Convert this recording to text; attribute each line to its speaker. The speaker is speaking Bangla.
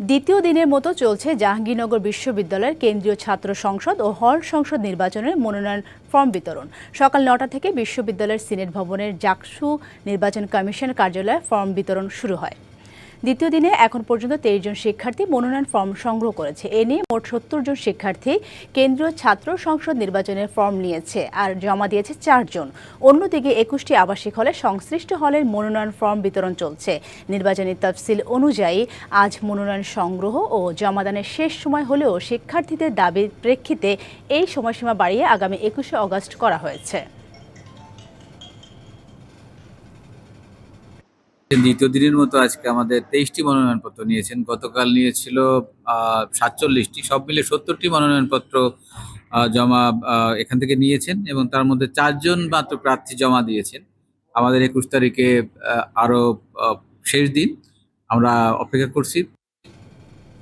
Speaker 1: দ্বিতীয় দিনের মতো চলছে জাহাঙ্গীরনগর বিশ্ববিদ্যালয়ের কেন্দ্রীয় ছাত্র সংসদ ও হল সংসদ নির্বাচনের মনোনয়ন ফর্ম বিতরণ। সকাল নটা থেকে বিশ্ববিদ্যালয়ের সিনেট ভবনের জাকসু নির্বাচন কমিশন কার্যালয়ে ফর্ম বিতরণ শুরু হয়। দ্বিতীয় দিনে এখন পর্যন্ত তেইশ জন শিক্ষার্থী মনোনয়ন ফর্ম সংগ্রহ করেছে। এ নিয়ে মোট সত্তর জন শিক্ষার্থী কেন্দ্রীয় ছাত্র সংসদ নির্বাচনের ফর্ম নিয়েছে আর জমা দিয়েছে চারজন অন্যদিকে একুশটি আবাসিক হলে সংশ্লিষ্ট হলের মনোনয়ন ফর্ম বিতরণ চলছে। নির্বাচনী তফসিল অনুযায়ী আজ মনোনয়ন সংগ্রহ ও জমাদানের শেষ সময় হলেও শিক্ষার্থীদের দাবির প্রেক্ষিতে এই সময়সীমা বাড়িয়ে আগামী একুশে অগস্ট করা হয়েছে।
Speaker 2: দ্বিতীয় দিনের মতো আজকে আমাদের তেইশটি মনোনয়নপত্র নিয়েছেন। গতকাল নিয়েছিল সাতচল্লিশটি। সব মিলে সত্তরটি মনোনয়নপত্র জমা এখান থেকে নিয়েছেন এবং তার মধ্যে চারজন মাত্র প্রার্থী জমা দিয়েছেন। আমাদের একুশ তারিখে আহ, আরও আহ, শেষ দিন। আমরা অপেক্ষা করছি।